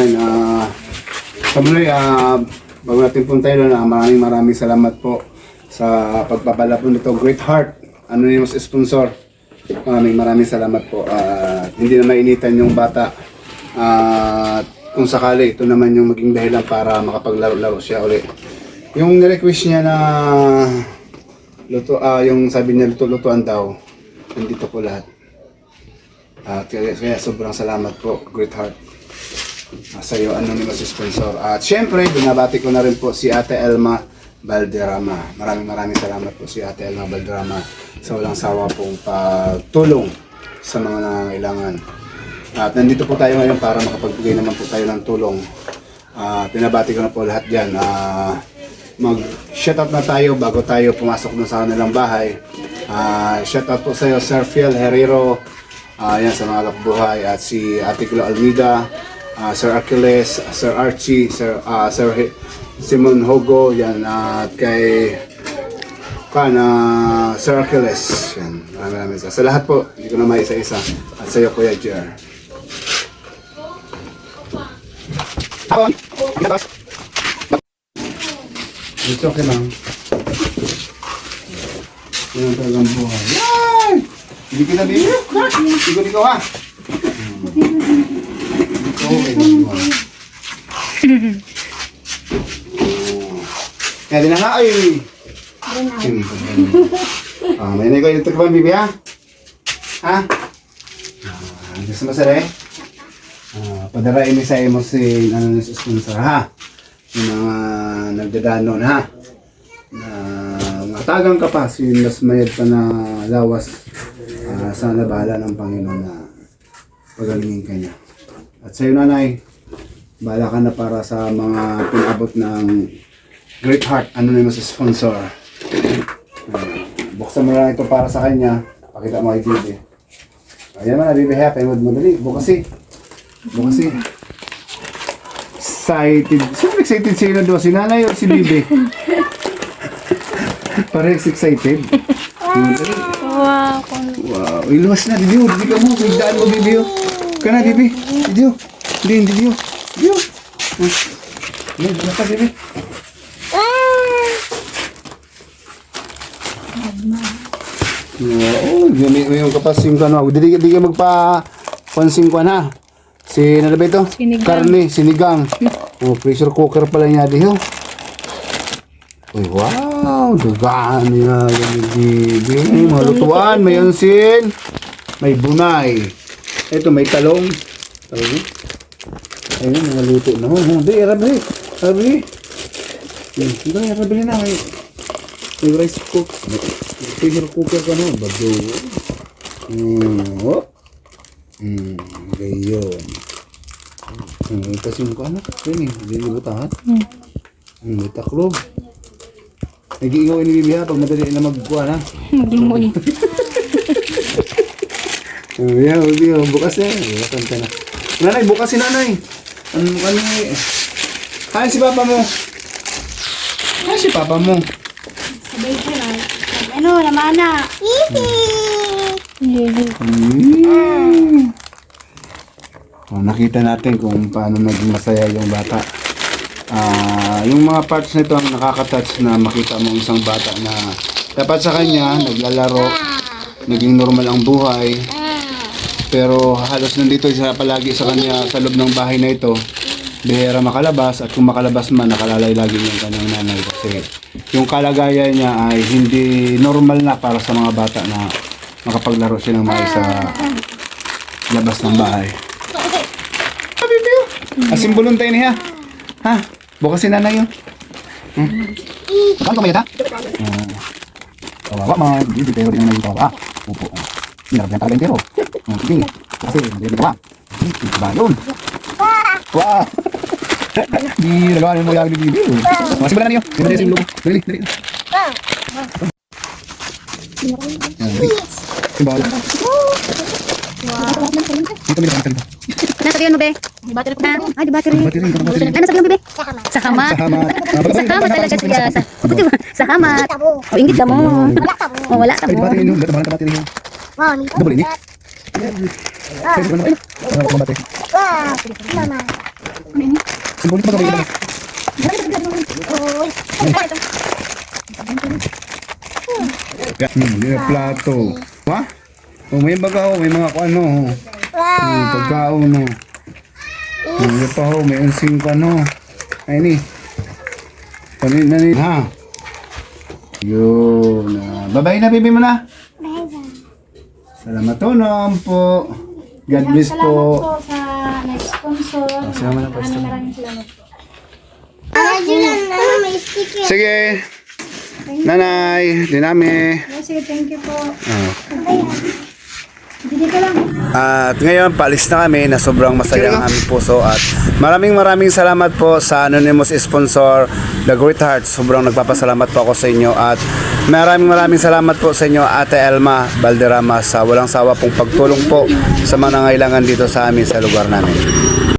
Yan, ah, sa muli, ah, bago natin punta yun, ah, maraming maraming salamat po sa pagpapala po nito. Great Heart, anonymous sponsor. Maraming maraming salamat po. At hindi na mainitan yung bata. At kung sakali, ito naman yung maging dahilan para makapaglaro-laro siya uli. Yung nirequest niya na luto, ah, yung sabi niya luto-lutuan daw, nandito po lahat. At kaya, kaya sobrang salamat po, Great Heart. Sa iyo, anonymous sponsor. At syempre, binabati ko na rin po si Ate Elma Valderrama. Maraming maraming salamat po si Ate Elma Valderrama sa walang sawa pong pagtulong sa mga nangangailangan. At nandito po tayo ngayon para makapagbigay naman po tayo ng tulong. Ah, pinabati ko na po lahat dyan. Ah, mag-shoutout na tayo bago tayo pumasok na sa kanilang bahay. Ah, shoutout po sa iyo, Sir Phil Herrero, ah, yan sa mga kapbuhay, at si Ate Glo Almida, ah, Sir Achilles, Sir Archie, Sir, ah, Sir He- Simon Hogo, yan, at kay kan, ah, Sir Achilles, yan, maraming maraming sa. Sa lahat po, hindi ko na maisa-isa, at sa iyo, Kuya! Labas! It's okay lang. Yan ang talagang buhay. Yan! Hindi kita dito. Siguro ikaw ha. Okay lang buhay. Kaya din na ay. Ah, may nai ko dito ka ba, bibi ha? Ha? Ah, gusto mo sir eh? Ah, padarain ni sa imo si ano ni sponsor ha? Yung mga nagdadanon ha? Na matagang ka pa, sinlas mayad pa na lawas. Ah, sana bahala ng Panginoon na pagalingin ka niya. At sa'yo nanay, bahala ka na para sa mga pinabot ng Great Heart Anonymous Sponsor. Buksan mo lang ito para sa kanya. Pakita mo kay Bibi. Ayan na, Bibi Happy. Madali, bukasi. Bukasi. Excited. Sino excited sila doon? Si nanay o si Bibi? Parehas excited. Wow, kung Wow. Iluwas na, Didio. Didi ka mo. Bigdaan mo, Bibi. Oh. Ka na, Bibi. Didio. Hindi, Didio. Didio. Hmm. Hindi, basta, Bibi. Oo, oh, yun yung kapas yung ano. Di, di ka magpa pansing ko na. Si ano ba ito? Sinigang. Karne, sinigang. Oh, pressure cooker pala niya di ho. Uy, wow, dugaan niya yung bibi. Malutuan, may unsin, may bunay. Ito, may talong. Talong. Ayun, mga luto na. Oh, hindi, arabli. Arabli. Hindi, arabli na. May, may rice cook. Pressure cooker ka na. Bado. Hmm, oh. Hmm, gayon. Hmm, kasi yung ano, eh, hindi libutahan. Hmm. Hmm, may taklob. Nag-iigaw ni Bibi ha, pag madali na magkuha na. maglumoy. Oh, yeah, Bibi, oh, bukas na. Bukasan ka na. Nanay, bukas si nanay. Ano, ano eh. Hi, si papa mo. Hi, si papa mo. Sabay ka lang. Ano, namana. Hmm. Oh, nakita natin kung paano naging masaya yung bata. Ah, yung mga parts nito ang nakaka-touch na makita mo isang bata na dapat sa kanya naglalaro, naging normal ang buhay. Pero halos nandito siya palagi sa kanya sa loob ng bahay na ito. Bihira makalabas at kung makalabas man nakalalay lagi yung kanyang nanay kasi yung kalagayan niya ay hindi normal na para sa mga bata na makapaglaro siya ng maayos sa labas ng bahay. Sabi ko, tayo niya. Ha? Bukas si nanay yun. Hmm? Saan ka mayata? Hmm. Kawawa man, hindi pero din naman kawawa. Upo. Hinarap yan talaga yung pero. Sige, kasi hindi gawa. Hindi ba yun? Wow! Di nagawa mo yung Bibi. Masih ba na niyo? Di ba niyo sa Dali, dali. Simbala. Dito, dito, dito, dito. Nasa yun mo, be? Battery ko Na? Ay, di battery. Battery, battery. Ano sabi mo, bebe? Sa hamat. Sa hamat. Sa hamat talaga siya. Sa, ba? sa hamat. O, ingit ka mo. Wala ka Ay, mo. battery. Dito, battery niyo. Wow, ni Double ini. Ano ko mabate? Wow. Mama. Simboli pa kami. Hmm, yung plato. Ha? Oh, may baga oh, may mga ano. oh. Hmm, pagkaon no. Hmm, yung pa ho, may unsing pa no. Ay ni. Kami na ni. Ha? Yun. ah. Babay na, bibi mo na. Salamat tunom po. God bless Salamat po. po sa nag-sponsor. salamat na, Pastor. Maraming salamat po. Sige. Nanay, dinami. Oh, Sige, thank you po. Ah. At ngayon, paalis na kami na sobrang masaya ang aming puso at maraming maraming salamat po sa anonymous sponsor, The Great Heart. Sobrang nagpapasalamat po ako sa inyo at maraming maraming salamat po sa inyo Ate Elma Valderrama sa walang sawa pong pagtulong po sa mga nangailangan dito sa amin sa lugar namin.